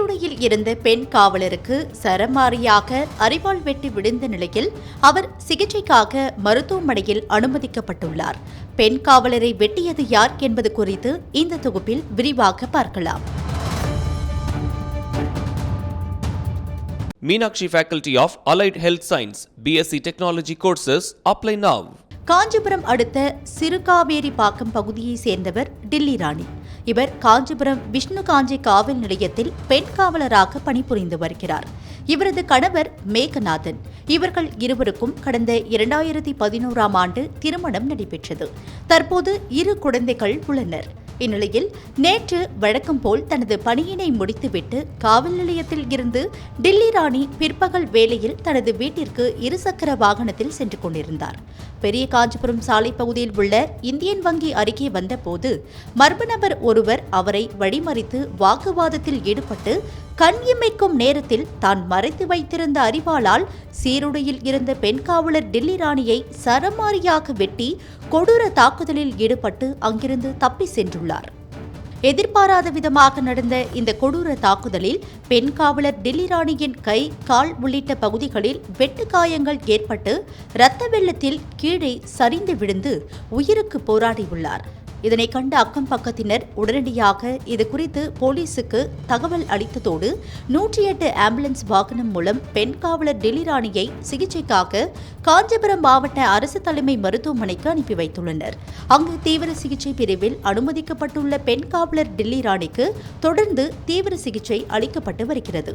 சீருடையில் இருந்த பெண் காவலருக்கு சரமாரியாக அரிவாள் வெட்டி விழுந்த நிலையில் அவர் சிகிச்சைக்காக மருத்துவமனையில் அனுமதிக்கப்பட்டுள்ளார். பெண் காவலரை வெட்டியது யார் என்பது குறித்து இந்த தொகுப்பில் விரிவாக பார்க்கலாம். Meenakshi Faculty of Allied Health Science, BSc Technology courses apply now. Kanchipuram அடுத்த சிறுகாவேரி பாக்கம் பகுதியைச் சேர்ந்தவர் டில்லி ராணி. இவர் காஞ்சிபுரம் விஷ்ணு காஞ்சி காவல் நிலையத்தில் பெண் காவலராக பணிபுரிந்து வருகிறார். இவரது கணவர் மேகநாதன். இவர்கள் இருவருக்கும் கடந்த இரண்டாயிரத்தி பதினோராம் ஆண்டு திருமணம் நடைபெற்றது. தற்போது இரு குழந்தைகள் உள்ளனர். இந்நிலையில் நேற்று வழக்கம் போல் தனது பணியினை முடித்துவிட்டு காவல் நிலையத்தில் இருந்து டில்லி ராணி பிற்பகல் வேளையில் தனது வீட்டிற்கு இருசக்கர வாகனத்தில் சென்று கொண்டிருந்தார். பெரிய காஞ்சிபுரம் சாலை பகுதியில் உள்ள இந்தியன் வங்கி அருகே வந்தபோது மர்ம நபர் ஒருவர் அவரை வழிமறித்து வாக்குவாதத்தில் ஈடுபட்டு கண் இமைக்கும் நேரத்தில் தான் மறைத்து வைத்திருந்த அறிவாளால் சீருடையில் இருந்த பெண் காவலர் டில்லி ராணியை சரமாரியாக வெட்டி கொடூர தாக்குதலில் ஈடுபட்டு அங்கிருந்து தப்பி சென்றுள்ளார். எதிர்பாராத விதமாக நடந்த இந்த கொடூர தாக்குதலில் பெண் காவலர் டில்லி ராணியின் கை கால் உள்ளிட்ட பகுதிகளில் வெட்டு காயங்கள் ஏற்பட்டு இரத்த வெள்ளத்தில் கீழே சரிந்து விழுந்து உயிருக்கு போராடியுள்ளார். இதனை கண்ட அக்கம் பக்கத்தினர் உடனடியாக இது குறித்து போலீசுக்கு தகவல் அளித்ததோடு நூற்றி எட்டு ஆம்புலன்ஸ் வாகனம் மூலம் பெண் காவலர் டெலிராணியை சிகிச்சைக்காக காஞ்சிபுரம் மாவட்ட அரசு தலைமை மருத்துவமனைக்கு அனுப்பி வைத்துள்ளனர். அங்கு தீவிர சிகிச்சை பிரிவில் அனுமதிக்கப்பட்டுள்ள பெண் காவலர் டெல்லி ராணிக்கு தொடர்ந்து தீவிர சிகிச்சை அளிக்கப்பட்டு வருகிறது.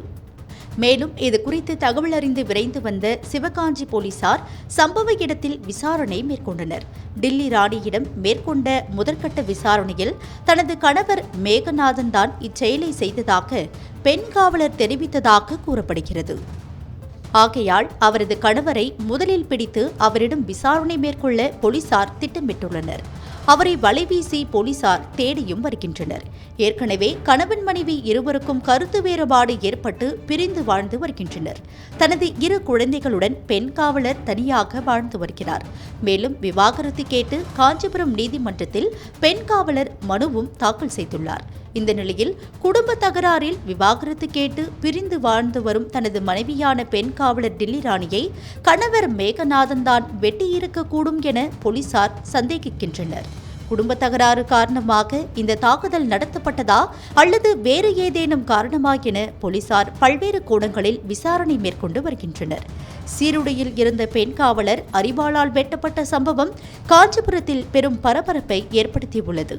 மேலும் இது குறித்து தகவல் அறிந்து விரைந்து வந்த சிவகாஞ்சி போலீசார் சம்பவ இடத்தில் விசாரணை மேற்கொண்டனர். டில்லி ராணியிடம் மேற்கொண்ட முதற்கட்ட விசாரணையில் தனது கணவர் மேகநாதன் தான் இச்செயலை செய்ததாக பெண் காவலர் தெரிவித்ததாக கூறப்படுகிறது. ஆகையால் அவரது கணவரை முதலில் பிடித்து அவரிடம் விசாரணை மேற்கொள்ள போலீசார் திட்டமிட்டுள்ளனர். அவரை வலைவீசி போலீசார் தேடியும் வருகின்றனர். ஏற்கனவே கணவன் மனைவி இருவருக்கும் கருத்து வேறுபாடு ஏற்பட்டு பிரிந்து வாழ்ந்து வருகின்றனர். தனது இரு குழந்தைகளுடன் பெண் காவலர் தனியாக வாழ்ந்து வருகிறார். மேலும் விவாகரத்து கேட்டு காஞ்சிபுரம் நீதிமன்றத்தில் பெண் காவலர் மனுவும் தாக்கல் செய்துள்ளார். இந்த நிலையில் குடும்ப தகராறில் விவாகரத்து கேட்டு பிரிந்து வாழ்ந்து வரும் தனது மனைவியான பெண் காவலர் டில்லி ராணியை கணவர் மேகநாதன் தான் வெட்டியிருக்கக்கூடும் என போலீசார் சந்தேகிக்கின்றனர். குடும்ப தகராறு காரணமாக இந்த தாக்குதல் நடத்தப்பட்டதா அல்லது வேறு ஏதேனும் காரணமா என போலீசார் பல்வேறு கோணங்களில் விசாரணை மேற்கொண்டு வருகின்றனர். சீருடையில் இருந்த பெண் காவலர் அரிவாளால் வெட்டப்பட்ட சம்பவம் காஞ்சிபுரத்தில் பெரும் பரபரப்பை ஏற்படுத்தியுள்ளது.